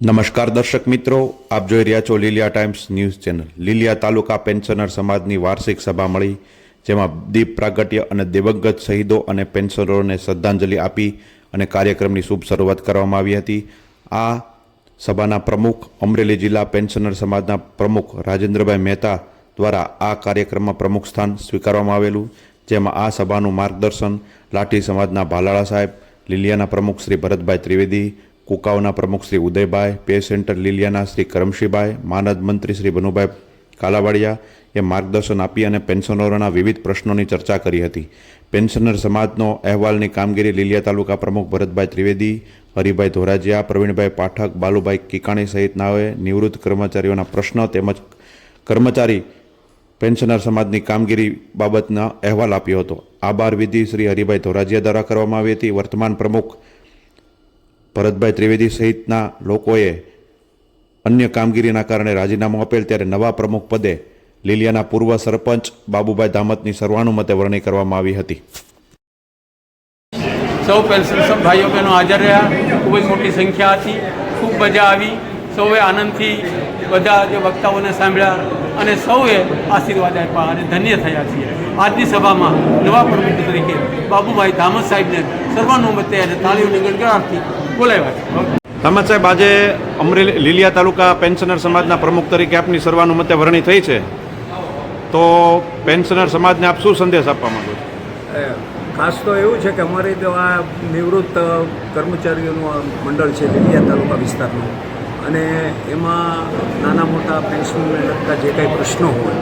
નમસ્કાર દર્શક મિત્રો, આપ જોઈ રહ્યા છો Liliya times news channel. Liliya taluka pensioner સમાજની વાર્ષિક સભા મળી, જેમાં દીપ પ્રાગટ્ય અને દિવંગત શહીદો અને પેન્શનરોને શ્રદ્ધાંજલિ આપી અને કાર્યક્રમની શુભ શરૂઆત કરવામાં આવી હતી. આ સભાના પ્રમુખ અમરેલી જિલ્લા પેન્શનર સમાજના પ્રમુખ રાજેન્દ્રભાઈ મહેતા દ્વારા આ કાર્યક્રમમાં પ્રમુખ સ્થાન સ્વીકારવામાં આવેલું, જેમાં આ સભાનું માર્ગદર્શન લાઠી સમાજના ભાલાળા સાહેબ, લીલિયાના પ્રમુખ શ્રી ભરતભાઈ ત્રિવેદી કુકાઓના પ્રમુખ શ્રી ઉદયભાઈ, પે સેન્ટર લીલિયાના શ્રી કરમશીભાઈ, માનદ મંત્રી શ્રી ભનુભાઈ કાલાવાડિયા એ માર્ગદર્શન આપી અને પેન્શનરોના વિવિધ પ્રશ્નોની ચર્ચા કરી હતી. પેન્શનર સમાજનો અહેવાલની કામગીરી લીલિયા તાલુકા પ્રમુખ ભરતભાઈ ત્રિવેદી, હરિભાઈ ધોરાજીયા, પ્રવીણભાઈ પાઠક, બાલુભાઈ કિકાણી સહિતનાઓએ નિવૃત્ત કર્મચારીઓના પ્રશ્નો તેમજ કર્મચારી પેન્શનર સમાજની કામગીરી બાબતના અહેવાલ આપ્યો હતો. આ બાર વિધિ શ્રી હરિભાઈ ધોરાજીયા દ્વારા કરવામાં આવી હતી. વર્તમાન પ્રમુખ ભરતભાઈ ત્રિવેદી સહિતના લોકોએ અન્ય કામગીરીના કારણે રાજીનામું આપેલ ત્યારે નવા પ્રમુખ પદે લીલિયાના પૂર્વ સરપંચ બાબુભાઈ ધામતની સર્વાનુમતે વરણી કરવામાં આવી હતી. સૌ પેન્શન ભાઈઓ બહેનો હાજર રહ્યા. ખૂબ જ મોટી સંખ્યા હતી. ખૂબ મજા આવી. સૌએ આનંદથી બધા જે વક્તાઓને સાંભળ્યા અને સૌએ આશીર્વાદ આપ્યા અને ધન્ય થયા છીએ. આજની સભામાં નવા પ્રમુખ તરીકે બાબુભાઈ ધામત સાહેબને સર્વાનુમતે અને તાળીઓની ગણગણાટથી બોલાવ્યા છે ધામત સાહેબ આજે અમરેલી લીલિયા તાલુકા પેન્શનર સમાજના પ્રમુખ તરીકે આપની સર્વાનુમતે વરણી થઈ છે. તો પેન્શનર સમાજને આપ શું સંદેશ આપવા માંગો છો? એ, ખાસ તો એવું છે કે અમારી તો આ નિવૃત્ત કર્મચારીઓનું આ મંડળ છે લીલિયા તાલુકા વિસ્તારનું. અને એમાં નાના મોટા પેન્શનને લગતા જે કંઈ પ્રશ્નો હોય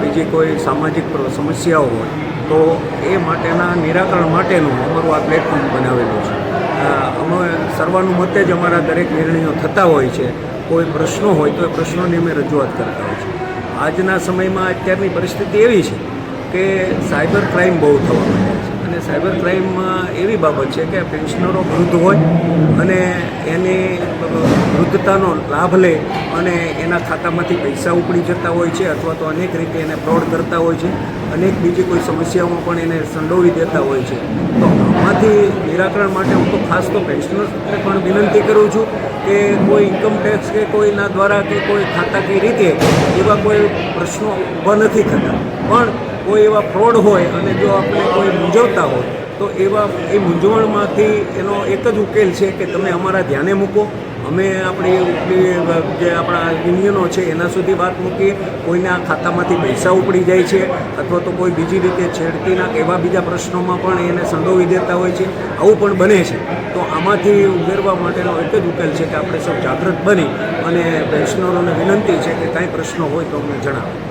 બીજી કોઈ સામાજિક સમસ્યાઓ હોય તો એ માટેના નિરાકરણ માટેનું અમારું આ પ્લેટફોર્મ બનાવેલું છે. અમે સર્વાનુમતે જ અમારા દરેક નિર્ણયો થતા હોય છે. કોઈ પ્રશ્નો હોય તો એ પ્રશ્નોની અમે રજૂઆત કરતા હોય છે. આજના સમયમાં અત્યારની પરિસ્થિતિ એવી છે કે સાયબર ક્રાઇમ બહુ થવા માંડ્યા છે. અને સાયબર ક્રાઇમમાં એવી બાબત છે કે પેન્શનરો વૃદ્ધ હોય અને એની વૃદ્ધતાનો લાભ લે અને એના ખાતામાંથી પૈસા ઉપડી જતા હોય છે અથવા તો અનેક રીતે એને ફ્રોડ કરતા હોય છે. અનેક બીજી કોઈ સમસ્યાઓમાં પણ એને સંડોવી દેતા હોય છે. તો આમાંથી નિરાકરણ માટે હું તો ખાસ તો પેન્શનર્સને પણ વિનંતી કરું છું કે કોઈ ઇન્કમ ટેક્સ કે કોઈના દ્વારા કે કોઈ ખાતા કઈ રીતે એવા કોઈ પ્રશ્નો ઊભા નથી થતા. પણ કોઈ એવા ફ્રોડ હોય અને જો આપણે કોઈ મૂંઝવતા હોય, તો એવા એ મૂંઝવણમાંથી એનો એક જ ઉકેલ છે કે તમે અમારા ધ્યાને મૂકો. અમે આપણી જે આપણા યુનિયનો છે, એના સુધી વાત મૂકીએ. કોઈના ખાતામાંથી પૈસા ઉપડી જાય છે, અથવા તો કોઈ બીજી રીતે છેડતીના એવા બીજા પ્રશ્નોમાં પણ એને સંડોવી દેતા હોય છે. આવું પણ બને છે. તો આમાંથી ઉમેરવા માટેનો એક જ ઉકેલ છે કે આપણે સૌ જાગૃત બની અને પેન્શનરોને વિનંતી છે કે કાંઈ પ્રશ્નો હોય તો અમને જણાવો.